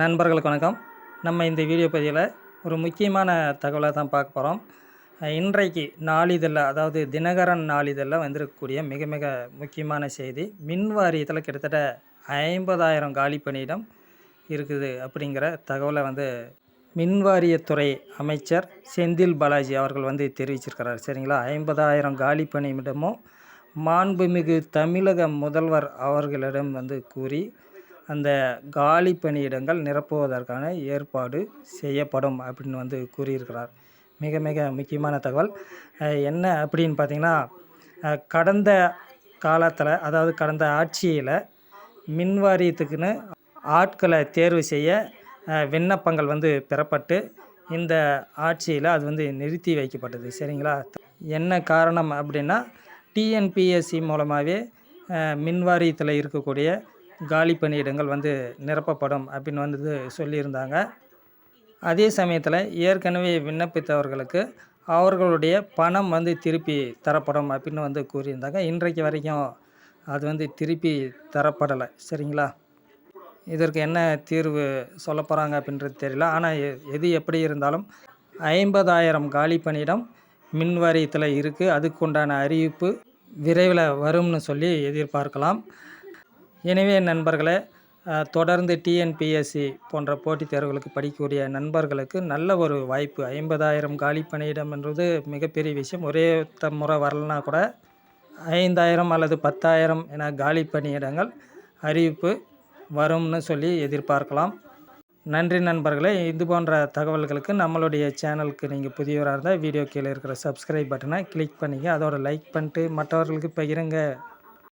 நண்பர்களுக்கு வணக்கம். நம்ம இந்த வீடியோ பதிவில் ஒரு முக்கியமான தகவலை தான் பார்க்க போகிறோம் இன்றைக்கு நாளிதழில் அதாவது தினகரன் நாளிதழில் வந்திருக்கக்கூடிய மிக மிக முக்கியமான செய்தி மின் வாரியத்தில் கிட்டத்தட்ட ஐம்பதாயிரம் காலி பணியிடம் இருக்குது அப்படிங்கிற தகவலை வந்து மின் வாரியத்துறை அமைச்சர் செந்தில் பாலாஜி அவர்கள் வந்து தெரிவிச்சிருக்கிறார். சரிங்களா? ஐம்பதாயிரம் காலி பணியிடமும் மாண்புமிகு தமிழக முதல்வர் அவர்களிடம் வந்து கூறி அந்த காலி பணியிடங்கள் நிரப்புவதற்கான ஏற்பாடு செய்யப்படும் அப்படின்னு வந்து கூறியிருக்கிறார். மிக மிக முக்கியமான தகவல். என்ன அப்படின்னு பார்த்தீங்கன்னா கடந்த காலத்தில் அதாவது கடந்த ஆட்சியில் மின் வாரியத்துக்குன்னு ஆட்களை தேர்வு செய்ய விண்ணப்பங்கள் வந்து பெறப்பட்டு இந்த ஆட்சியில் அது வந்து நிறுத்தி வைக்கப்பட்டது. சரிங்களா? என்ன காரணம் அப்படின்னா டிஎன்பிஎஸ்சி மூலமாகவே மின் வாரியத்தில் இருக்கக்கூடிய காலி பணியிடங்கள் வந்து நிரப்பப்படும் அப்படின்னு வந்து சொல்லியிருந்தாங்க. அதே சமயத்தில் ஏற்கனவே விண்ணப்பித்தவர்களுக்கு அவர்களுடைய பணம் வந்து திருப்பி தரப்படும் அப்படின்னு வந்து கூறியிருந்தாங்க. இன்றைக்கு வரைக்கும் அது வந்து திருப்பி தரப்படலை. சரிங்களா? இதற்கு என்ன தீர்வு சொல்ல போகிறாங்க அப்படின்றது தெரியல. ஆனால் எ- எது எப்படி இருந்தாலும் ஐம்பதாயிரம் காலி பணியிடம் மின்வாரியத்தில் இருக்குது அதுக்குண்டான அறிவிப்பு விரைவில் வரும்னு சொல்லி எதிர்பார்க்கலாம். எனவே நண்பர்களே தொடர்ந்து டிஎன்பிஎஸ்சி போன்ற போட்டித் தேர்வுகளுக்கு படிக்கக்கூடிய நண்பர்களுக்கு நல்ல ஒரு வாய்ப்பு. ஐம்பதாயிரம் காலி பணியிடம் என்பது மிகப்பெரிய விஷயம். ஒரே த முறை வரலனா கூட ஐந்தாயிரம் அல்லது பத்தாயிரம் என காலி பணியிடங்கள் அறிவிப்பு வரும்னு சொல்லி எதிர்பார்க்கலாம். நன்றி நண்பர்களே. இது போன்ற தகவல்களுக்கு நம்மளுடைய சேனலுக்கு நீங்கள் புதியவராக இருந்தால் வீடியோ கீழே இருக்கிற சப்ஸ்கிரைப் பட்டனை கிளிக் பண்ணிங்க. அதோட லைக் பண்ணிட்டு மற்றவர்களுக்கு பகிருங்க.